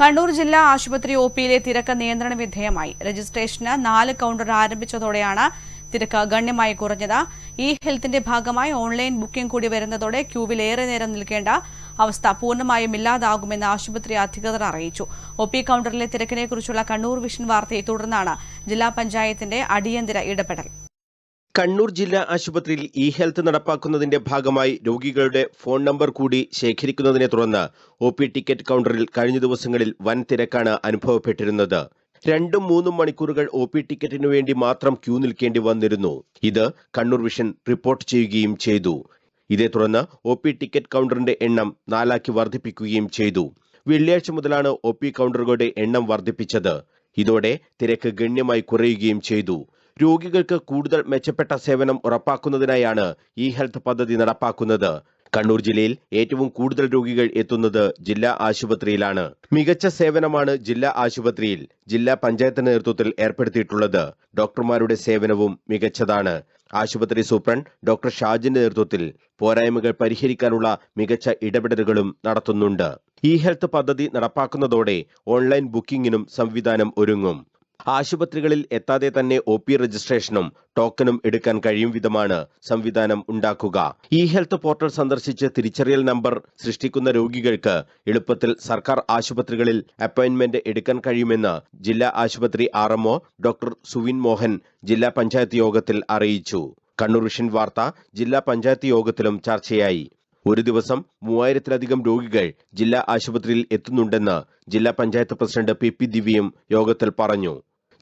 കണ്ണൂർ ജില്ലാ ആശുപത്രി ഒ പിയിലെ തിരക്ക് നിയന്ത്രണ വിധേയമായി. രജിസ്ട്രേഷന് നാല് കൗണ്ടർ ആരംഭിച്ചതോടെയാണ് തിരക്ക് ഗണ്യമായി കുറഞ്ഞത്. ഇ ഹെൽത്തിന്റെ ഭാഗമായി ഓൺലൈൻ ബുക്കിംഗ് കൂടി വരുന്നതോടെ ക്യൂവിൽ ഏറെ നേരം നിൽക്കേണ്ട അവസ്ഥ പൂർണമായും ഇല്ലാതാകുമെന്ന് ആശുപത്രി അധികൃതർ അറിയിച്ചു. ഒ പി കൗണ്ടറിലെ തിരക്കിനെക്കുറിച്ചുള്ള കണ്ണൂർ വിഷൻ വാർത്തയെ തുടർന്നാണ് ജില്ലാ പഞ്ചായത്തിന്റെ അടിയന്തര ഇടപെടൽ. കണ്ണൂർ ജില്ലാ ആശുപത്രിയിൽ ഇ ഹെൽത്ത് നടപ്പാക്കുന്നതിന്റെ ഭാഗമായി രോഗികളുടെ ഫോൺ നമ്പർ കൂടി ശേഖരിക്കുന്നതിനെ തുടർന്ന് ഒ പി ടിക്കറ്റ് കൗണ്ടറിൽ കഴിഞ്ഞ ദിവസങ്ങളിൽ വൻ തിരക്കാണ് അനുഭവപ്പെട്ടിരുന്നത്. രണ്ടും മൂന്നും മണിക്കൂറുകൾ ഒ പി ടിക്കറ്റിനു വേണ്ടി മാത്രം ക്യൂ നിൽക്കേണ്ടി വന്നിരുന്നു. ഇത് കണ്ണൂർ വിഷൻ റിപ്പോർട്ട് ചെയ്യുകയും ചെയ്തു. ഇതേ തുടർന്ന് ഒ പി ടിക്കറ്റ് കൗണ്ടറിന്റെ എണ്ണം നാലാക്കി വർദ്ധിപ്പിക്കുകയും ചെയ്തു. വെള്ളിയാഴ്ച മുതലാണ് ഒ പി കൗണ്ടറുകളുടെ എണ്ണം വർദ്ധിപ്പിച്ചത്. ഇതോടെ തിരക്ക് ഗണ്യമായി കുറയുകയും ചെയ്തു. രോഗികൾക്ക് കൂടുതൽ മെച്ചപ്പെട്ട സേവനം ഉറപ്പാക്കുന്നതിനായാണ് ഇ ഹെൽത്ത് പദ്ധതി നടപ്പാക്കുന്നത്. കണ്ണൂർ ജില്ലയിൽ ഏറ്റവും കൂടുതൽ രോഗികൾ എത്തുന്നത് ജില്ലാ ആശുപത്രിയിലാണ്. മികച്ച സേവനമാണ് ജില്ലാ ആശുപത്രിയിൽ ജില്ലാ പഞ്ചായത്ത് നേതൃത്വത്തിൽ ഏർപ്പെടുത്തിയിട്ടുള്ളത്. ഡോക്ടർമാരുടെ സേവനവും മികച്ചതാണ്. ആശുപത്രി സൂപ്രണ്ട് ഡോക്ടർ ഷാജിന്റെ നേതൃത്വത്തിൽ പോരായ്മകൾ പരിഹരിക്കാനുള്ള മികച്ച ഇടപെടലുകളും നടത്തുന്നുണ്ട്. ഇ ഹെൽത്ത് പദ്ധതി നടപ്പാക്കുന്നതോടെ ഓൺലൈൻ ബുക്കിംഗിനും സംവിധാനം ഒരുങ്ങും. ആശുപത്രികളിൽ എത്താതെ തന്നെ ഒ പി രജിസ്ട്രേഷനും ടോക്കണും എടുക്കാൻ കഴിയും വിധമാണ് സംവിധാനം ഉണ്ടാക്കുക. ഇ ഹെൽത്ത് പോർട്ടൽ സന്ദർശിച്ച് തിരിച്ചറിയൽ നമ്പർ സൃഷ്ടിക്കുന്ന രോഗികൾക്ക് എളുപ്പത്തിൽ സർക്കാർ ആശുപത്രികളിൽ അപ്പോയിന്റ്മെന്റ് എടുക്കാൻ കഴിയുമെന്ന് ജില്ലാ ആശുപത്രി ആർ ഡോക്ടർ സുവിൻ മോഹൻ ജില്ലാ പഞ്ചായത്ത് യോഗത്തിൽ അറിയിച്ചു. കണ്ണൂർ വിഷൻ വാർത്ത ജില്ലാ പഞ്ചായത്ത് യോഗത്തിലും ചർച്ചയായി. ഒരു ദിവസം മൂവായിരത്തിലധികം രോഗികൾ ജില്ലാ ആശുപത്രിയിൽ എത്തുന്നുണ്ടെന്ന് ജില്ലാ പഞ്ചായത്ത് പ്രസിഡന്റ് പി പി ദിവ്യയും യോഗത്തിൽ പറഞ്ഞു.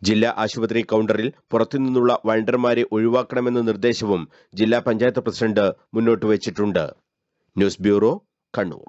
ജില്ലാ ആശുപത്രി കൗണ്ടറിൽ പുറത്തുനിന്നുള്ള വണ്ടർമാരെ ഒഴിവാക്കണമെന്ന നിർദ്ദേശവും ജില്ലാ പഞ്ചായത്ത് പ്രസിഡന്റ് മുന്നോട്ട് വച്ചിട്ടുണ്ട് ന്യൂസ് ബ്യൂറോ കണ്ണൂർ.